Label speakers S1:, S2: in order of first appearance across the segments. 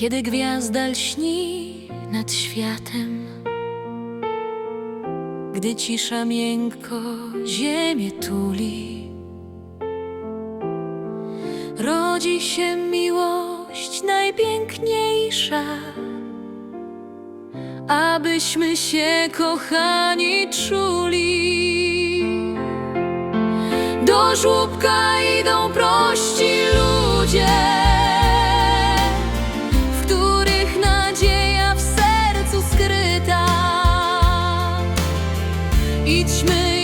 S1: kiedy gwiazda lśni nad światem, gdy cisza miękko ziemię tuli. Rodzi się miłość najpiękniejsza, abyśmy się kochani czuli. Do żłobka idą prości Idźmy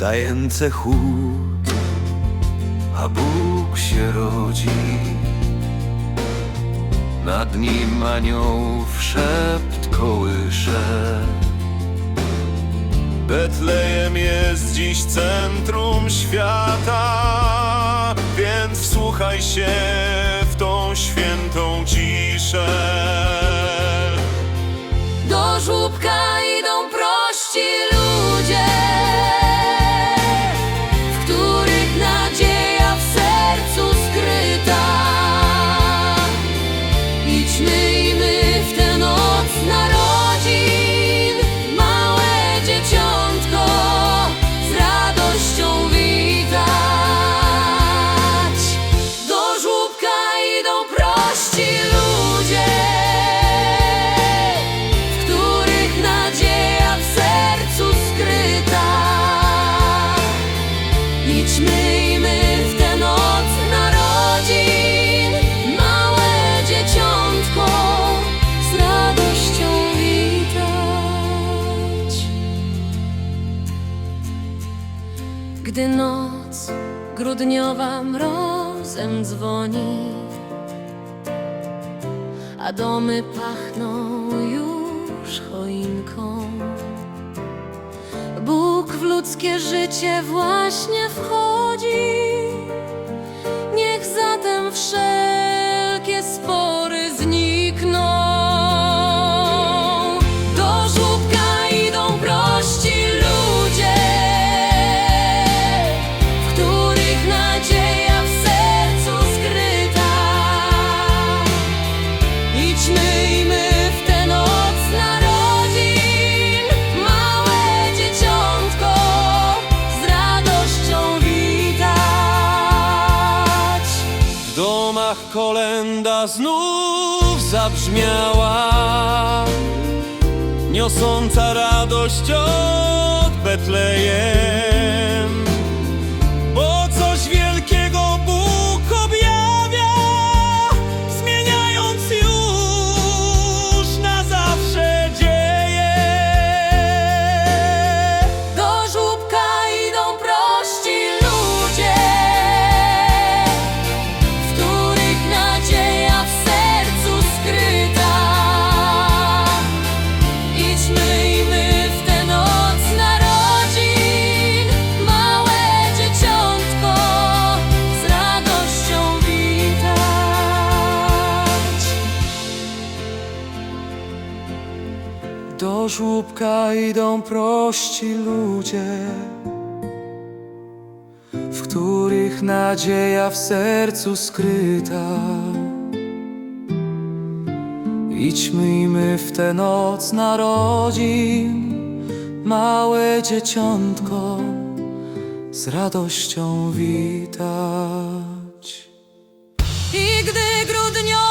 S2: Wstające chłód, a Bóg się rodzi. Nad nim aniołów szept kołysze. Betlejem jest dziś centrum świata, więc wsłuchaj się
S1: Gdy noc grudniowa mrozem dzwoni, a domy pachną już choinką. Bóg w ludzkie życie właśnie wchodzi. Niech zatem wszelkie
S2: kolenda znów zabrzmiała, niosąca radość od Betlejem.
S1: do żłobka idą prości ludzie, w których nadzieja w sercu skryta. Idźmy i my w tę noc narodzin, małe dzieciątko z radością witać.
S3: I gdy grudniowy